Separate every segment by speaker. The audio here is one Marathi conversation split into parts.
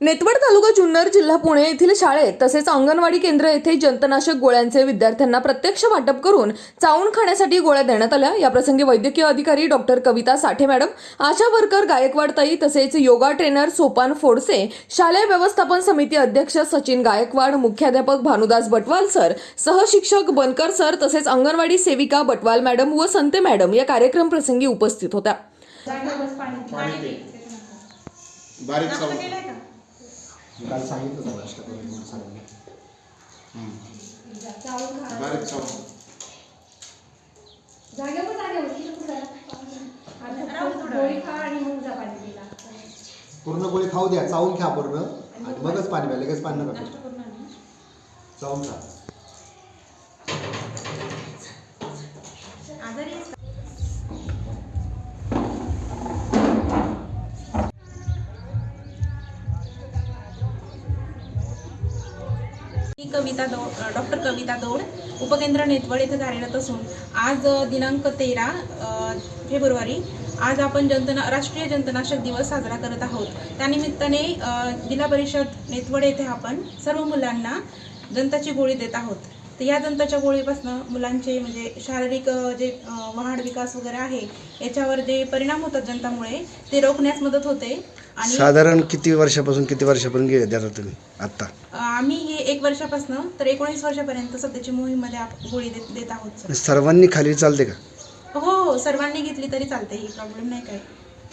Speaker 1: नेतवड तालुका जुन्नर जिल्हा पुणे येथील शाळेत तसेच अंगणवाडी केंद्र येथे जंतनाशक गोळ्यांचे विद्यार्थ्यांना प्रत्यक्ष वाटप करून चावून खाण्यासाठी गोळ्या देण्यात आल्या. याप्रसंगी वैद्यकीय अधिकारी doctor Kavita Sathe madam ASHA worker Gaikwad ताई तसेच योगा ट्रेनर सोपान फोडसे शालेय व्यवस्थापन समिती अध्यक्ष सचिन गायकवाड मुख्याध्यापक भानुदास बटवाल सर सहशिक्षक बनकर सर तसेच अंगणवाडी सेविका बटवाल मॅडम व संते मॅडम या कार्यक्रम प्रसंगी उपस्थित होत्या
Speaker 2: पाणी पे बारीक चावून
Speaker 3: काल सांगितलं होतं नाश्ता करून म्हणून सांगितलं.
Speaker 2: बारीक चावून
Speaker 3: पूर्ण गोळी खाऊ द्या चावून खा पूर्ण. आणि मगच पाणी प्या लगेच पाणी नका. चावून खा.
Speaker 4: मी कविता दौ डॉक्टर कविता दौड उपकेंद्र नेतवड येथे कार्यरत असून आज दिनांक तेरा फेब्रुवारी आज आपण जंतना राष्ट्रीय जंतनाशक दिवस साजरा करत आहोत. त्यानिमित्ताने जिल्हा परिषद नेतवड येथे आपण सर्व मुलांना दंताची गोळी देत आहोत. तर या दंताच्या गोळीपासून मुलांचे म्हणजे शारीरिक जे वाढ विकास वगैरे आहे याच्यावर जे परिणाम होतात दंतामुळे ते रोखण्यास मदत होते. आणि
Speaker 5: साधारण किती वर्षापासून किती वर्षापर्यंत गेले देता तुम्ही आत्ता?
Speaker 4: आम्ही हे एक वर्षापासून तर एकोणीस वर्षापर्यंत सध्याची मोहीममध्ये आप- गोळी देत देत आहोत सर.
Speaker 5: सर्वांनी खाली चालते का?
Speaker 4: हो हो सर्वांनी घेतली तरी चालते ही प्रॉब्लेम नाही काय.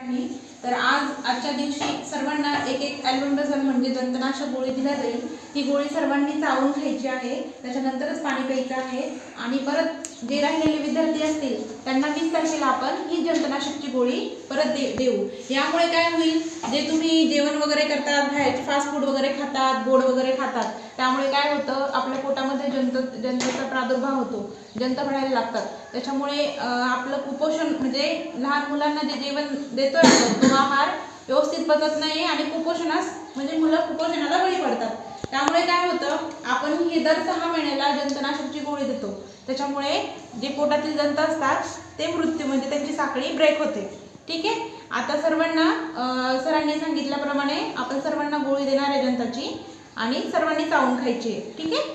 Speaker 4: आणि तर आज आजच्या दिवशी सर्वांना एक एक ॲल्बंडझल म्हणजे दंतनाशक गोळी दिल्या जाईल. ही गोळी सर्वांनी चावून खायची आहे. त्याच्यानंतरच पाणी प्यायचं आहे. आणि परत जे राहिलेले विद्यार्थी असतील त्यांना वीस तारखेला आपण ही जंतनाशकची गोळी परत दे देऊ. यामुळे काय होईल? जे तुम्ही जेवण वगैरे करतात बाहेरचे फास्ट फूड वगैरे खातात गोड वगैरे खातात त्यामुळे काय होतं? आपल्या पोटामध्ये जंत जंतचा प्रादुर्भाव होतो. जंत भरायला लागतात. त्याच्यामुळे आपलं कुपोषण म्हणजे लहान मुलांना जे जेवण देतोय आपण तो आहार व्यवस्थित पचत नाही आणि कुपोषणास म्हणजे मुलं कुपोषणाला बळी पडतात. त्यामुळे काय होतं आपण हे दर सहा महिन्याला जंतनाशकची गोळी देतो. त्याच्यामुळे जे पोटातील जंत असतात ते मृत्यू म्हणजे त्यांची साखळी ब्रेक होते. ठीक आहे? आता सर्वांना सरांनी सांगितल्याप्रमाणे आपण सर्वांना गोळी देणार आहे जंताची आणि सर्वांनी चावून खायची आहे. ठीक आहे?